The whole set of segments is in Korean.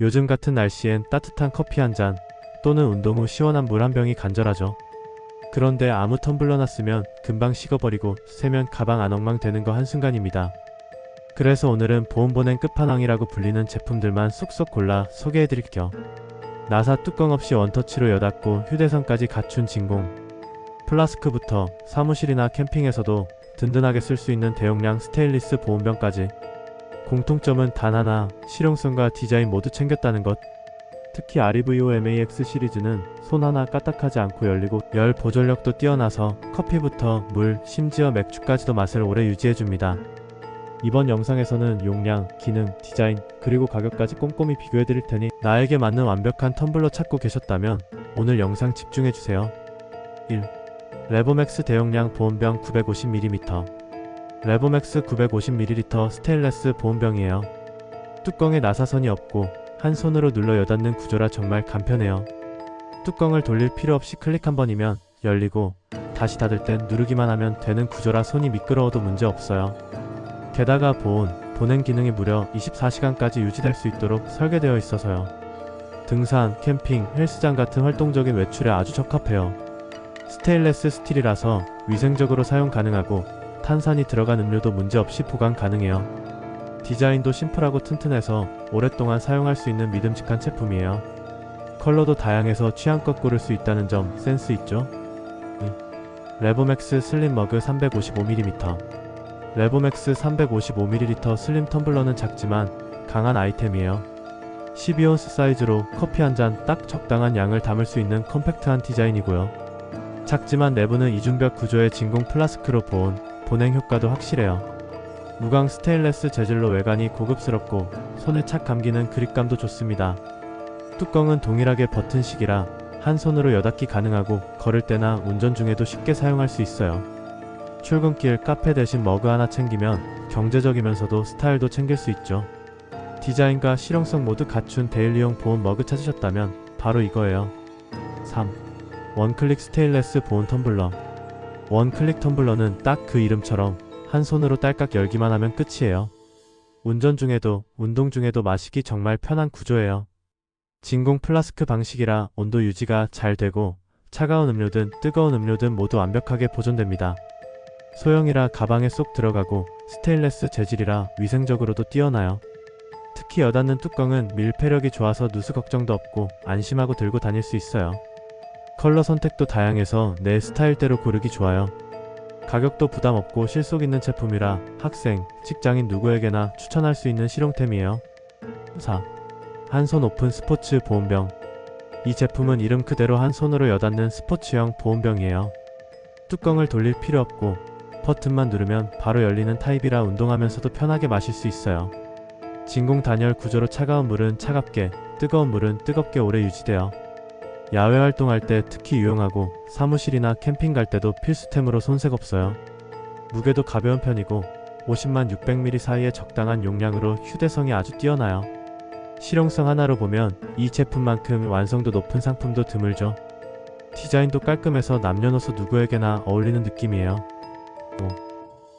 요즘 같은 날씨엔 따뜻한 커피 한 잔 또는 운동 후 시원한 물 한 병이 간절하죠. 그런데 아무 텀블러 놨으면 금방 식어버리고 세면 가방 안 엉망되는 거 한순간입니다. 그래서 오늘은 보온보냉 끝판왕이라고 불리는 제품들만 쏙쏙 골라 소개해드릴게요. 나사 뚜껑 없이 원터치로 여닫고 휴대선까지 갖춘 진공. 플라스크부터 사무실이나 캠핑에서도 든든하게 쓸 수 있는 대용량 스테인리스 보온병까지. 공통점은 단 하나, 실용성과 디자인 모두 챙겼다는 것. 특히 아리브이오 MAX 시리즈는 손 하나 까딱하지 않고 열리고 열 보존력도 뛰어나서 커피부터 물, 심지어 맥주까지도 맛을 오래 유지해줍니다. 이번 영상에서는 용량, 기능, 디자인, 그리고 가격까지 꼼꼼히 비교해드릴 테니 나에게 맞는 완벽한 텀블러 찾고 계셨다면 오늘 영상 집중해주세요. 1. 레보맥스 대용량 보온병 950ml 레보맥스 950ml 스테인레스 보온병이에요. 뚜껑에 나사선이 없고 한 손으로 눌러 여닫는 구조라 정말 간편해요. 뚜껑을 돌릴 필요 없이 클릭 한 번이면 열리고 다시 닫을 땐 누르기만 하면 되는 구조라 손이 미끄러워도 문제 없어요. 게다가 보온, 보냉 기능이 무려 24시간까지 유지될 수 있도록 설계되어 있어서요. 등산, 캠핑, 헬스장 같은 활동적인 외출에 아주 적합해요. 스테인레스 스틸이라서 위생적으로 사용 가능하고 탄산이 들어간 음료도 문제없이 보관 가능해요. 디자인도 심플하고 튼튼해서 오랫동안 사용할 수 있는 믿음직한 제품이에요. 컬러도 다양해서 취향껏 고를 수 있다는 점 센스 있죠? 2. 레보맥스 슬림 머그 355ml 레보맥스 355ml 슬림 텀블러는 작지만 강한 아이템이에요. 12온스 사이즈로 커피 한 잔 딱 적당한 양을 담을 수 있는 컴팩트한 디자인이고요. 작지만 내부는 이중벽 구조의 진공 플라스크로 보온, 보냉 효과도 확실해요. 무광 스테인레스 재질로 외관이 고급스럽고 손에 착 감기는 그립감도 좋습니다. 뚜껑은 동일하게 버튼식이라 한 손으로 여닫기 가능하고 걸을 때나 운전 중에도 쉽게 사용할 수 있어요. 출근길 카페 대신 머그 하나 챙기면 경제적이면서도 스타일도 챙길 수 있죠. 디자인과 실용성 모두 갖춘 데일리용 보온 머그 찾으셨다면 바로 이거예요. 3. 원클릭 스테인레스 보온 텀블러 원클릭 텀블러는 딱 그 이름처럼 한 손으로 딸깍 열기만 하면 끝이에요. 운전 중에도 운동 중에도 마시기 정말 편한 구조예요. 진공 플라스크 방식이라 온도 유지가 잘 되고 차가운 음료든 뜨거운 음료든 모두 완벽하게 보존됩니다. 소형이라 가방에 쏙 들어가고 스테인레스 재질이라 위생적으로도 뛰어나요. 특히 여닫는 뚜껑은 밀폐력이 좋아서 누수 걱정도 없고 안심하고 들고 다닐 수 있어요. 컬러 선택도 다양해서 내 스타일대로 고르기 좋아요. 가격도 부담 없고 실속 있는 제품이라 학생, 직장인 누구에게나 추천할 수 있는 실용템이에요. 4. 한손 오픈 스포츠 보온병. 이 제품은 이름 그대로 한 손으로 여닫는 스포츠형 보온병이에요. 뚜껑을 돌릴 필요 없고 버튼만 누르면 바로 열리는 타입이라 운동하면서도 편하게 마실 수 있어요. 진공 단열 구조로 차가운 물은 차갑게, 뜨거운 물은 뜨겁게 오래 유지돼요. 야외 활동할 때 특히 유용하고 사무실이나 캠핑 갈 때도 필수템으로 손색 없어요. 무게도 가벼운 편이고 50만 600ml 사이의 적당한 용량으로 휴대성이 아주 뛰어나요. 실용성 하나로 보면 이 제품만큼 완성도 높은 상품도 드물죠. 디자인도 깔끔해서 남녀노소 누구에게나 어울리는 느낌이에요. 5.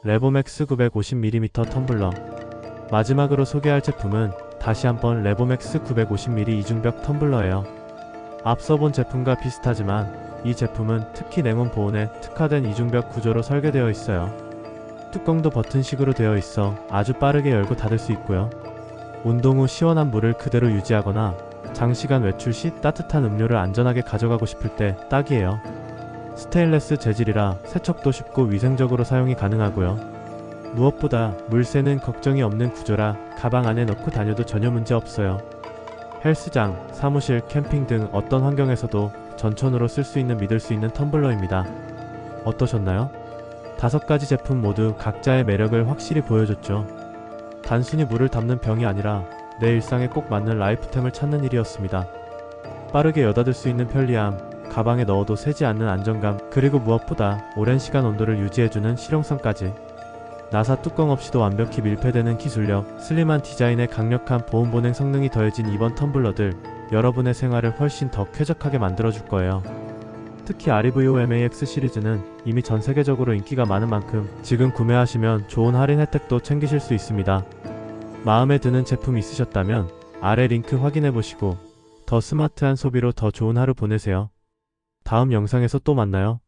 레보맥스 950ml 텀블러 마지막으로 소개할 제품은 다시 한번 레보맥스 950ml 이중벽 텀블러예요. 앞서 본 제품과 비슷하지만 이 제품은 특히 냉온 보온에 특화된 이중벽 구조로 설계되어 있어요. 뚜껑도 버튼식으로 되어 있어 아주 빠르게 열고 닫을 수 있고요. 운동 후 시원한 물을 그대로 유지하거나 장시간 외출 시 따뜻한 음료를 안전하게 가져가고 싶을 때 딱이에요. 스테인레스 재질이라 세척도 쉽고 위생적으로 사용이 가능하고요. 무엇보다 물새는 걱정이 없는 구조라 가방 안에 넣고 다녀도 전혀 문제 없어요. 헬스장, 사무실, 캠핑 등 어떤 환경에서도 전천후로 쓸 수 있는 믿을 수 있는 텀블러입니다. 어떠셨나요? 다섯 가지 제품 모두 각자의 매력을 확실히 보여줬죠. 단순히 물을 담는 병이 아니라 내 일상에 꼭 맞는 라이프템을 찾는 일이었습니다. 빠르게 여닫을 수 있는 편리함, 가방에 넣어도 새지 않는 안정감, 그리고 무엇보다 오랜 시간 온도를 유지해주는 실용성까지. 나사 뚜껑 없이도 완벽히 밀폐되는 기술력, 슬림한 디자인에 강력한 보온 보냉 성능이 더해진 이번 텀블러들, 여러분의 생활을 훨씬 더 쾌적하게 만들어줄 거예요. 특히 아리브이오 MAX 시리즈는 이미 전 세계적으로 인기가 많은 만큼 지금 구매하시면 좋은 할인 혜택도 챙기실 수 있습니다. 마음에 드는 제품 있으셨다면 아래 링크 확인해보시고 더 스마트한 소비로 더 좋은 하루 보내세요. 다음 영상에서 또 만나요.